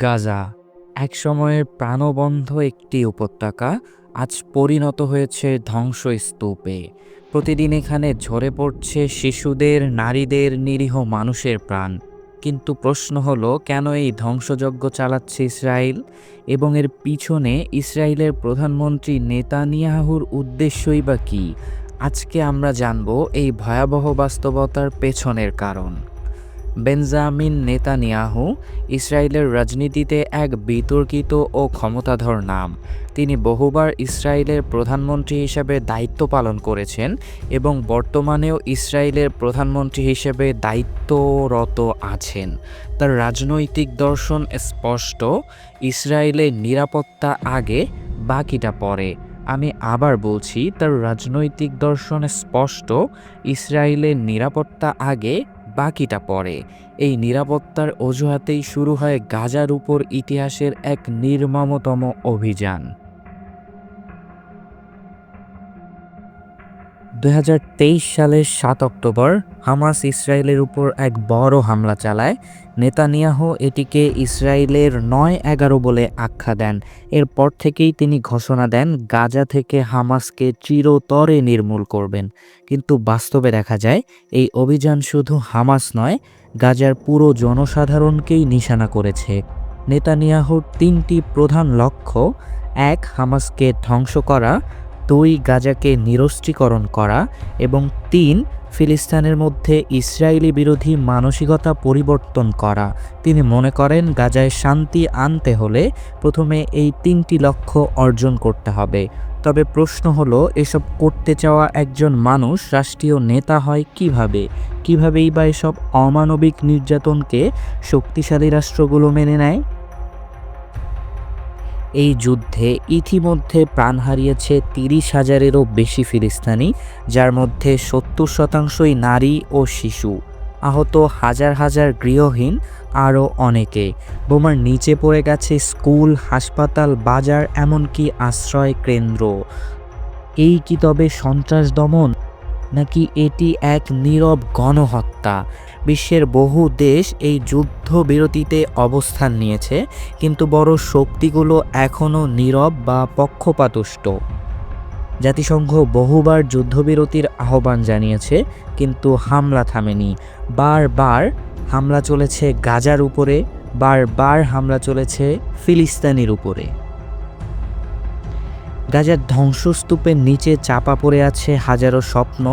গাজা, একসময়ের প্রাণবন্ধ একটি উপত্যকা, আজ পরিণত হয়েছে ধ্বংসস্তূপে। প্রতিদিন এখানে ঝরে পড়ছে শিশুদের, নারীদের, নিরীহ মানুষের প্রাণ। কিন্তু প্রশ্ন হলো, কেন এই ধ্বংসযজ্ঞ চালাচ্ছে ইসরায়েল? এবং এর পিছনে ইসরায়েলের প্রধানমন্ত্রী নেতানিয়াহুর উদ্দেশ্যই বা কী? আজকে আমরা জানব এই ভয়াবহ বাস্তবতার পেছনের কারণ। বেনজামিন নেতানিয়াহু ইসরায়েলের রাজনীতিতে এক বিতর্কিত ও ক্ষমতাধর নাম। তিনি বহুবার ইসরায়েলের প্রধানমন্ত্রী হিসেবে দায়িত্ব পালন করেছেন এবং বর্তমানেও ইসরায়েলের প্রধানমন্ত্রী হিসেবে দায়িত্বরত আছেন। তার রাজনৈতিক দর্শন স্পষ্ট ইসরায়েলের নিরাপত্তা আগে, বাকিটা পরে। আমি আবার বলছি, তার রাজনৈতিক দর্শন স্পষ্ট, ইসরায়েলের নিরাপত্তা আগে বাকিটা পরে এই নিরাপত্তার অজুহাতেই শুরু হয় গাজার উপর ইতিহাসের এক নির্মমতম অভিযান। দু হাজার তেইশ সালের সাত অক্টোবর, হামাস ইসরায়েলের উপর এক বড় হামলা চালায়। নেতানিয়াহু এটিকে ইসরায়েলের নয় এগারো বলে আখ্যা দেন। এরপর থেকেই তিনি ঘোষণা দেন, গাজা থেকে হামাসকে চিরতরে নির্মূল করবেন। কিন্তু বাস্তবে দেখা যায়, এই অভিযান শুধু হামাস নয়, গাজার পুরো জনসাধারণকেই নিশানা করেছে। নেতানিয়াহুর তিনটি প্রধান লক্ষ্য, এক, হামাসকে ধ্বংস করা দুই গাজাকে নিরস্ত্রীকরণ করা এবং তিন ফিলিস্তানের মধ্যে ইসরায়েলি বিরোধী মানসিকতা পরিবর্তন করা। তিনি মনে করেন, গাজায় শান্তি আনতে হলে প্রথমে এই তিনটি লক্ষ্য অর্জন করতে হবে। তবে প্রশ্ন হলো, এসব করতে চাওয়া একজন মানুষ, রাষ্ট্রীয় নেতা হয় কীভাবে? কিভাবেই বা এসব অমানবিক নির্যাতনকে শক্তিশালী রাষ্ট্রগুলো মেনে নেয়? এই যুদ্ধে ইতিমধ্যে প্রাণ হারিয়েছে তিরিশ হাজারেরও বেশি ফিলিস্তানি, যার মধ্যে সত্তর শতাংশই নারী ও শিশু। আহত হাজার হাজার গৃহহীন আরও অনেকে। বোমার নিচে পড়ে গেছে স্কুল, হাসপাতাল, বাজার, এমনকি আশ্রয় কেন্দ্র। এই কি তবে সন্ত্রাস দমন? নাকি এটি এক নীরব গণহত্যা? বিশ্বের বহু দেশ এই যুদ্ধবিরতিতে অবস্থান নিয়েছে, কিন্তু বড় শক্তিগুলো এখনও নীরব বা পক্ষপাতুষ্ট। জাতিসংঘ বহুবার যুদ্ধবিরতির আহ্বান জানিয়েছে, কিন্তু হামলা থামেনি। বারবার হামলা চলেছে গাজার উপরে, বারবার হামলা চলেছে ফিলিস্তানির উপরে। গাজার ধ্বংসস্তূপের নিচে চাপা পড়ে আছে হাজারো স্বপ্ন,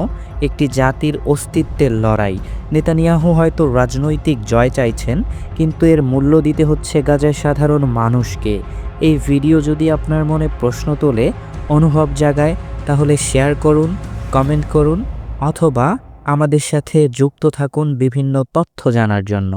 একটি জাতির অস্তিত্বের লড়াই। নেতানিয়াহু হয়তো রাজনৈতিক জয় চাইছেন, কিন্তু এর মূল্য দিতে হচ্ছে গাজার সাধারণ মানুষকে। এই ভিডিও যদি আপনার মনে প্রশ্ন তোলে, অনুভব জাগায়, তাহলে শেয়ার করুন, কমেন্ট করুন, অথবা আমাদের সাথে যুক্ত থাকুন বিভিন্ন তথ্য জানার জন্য।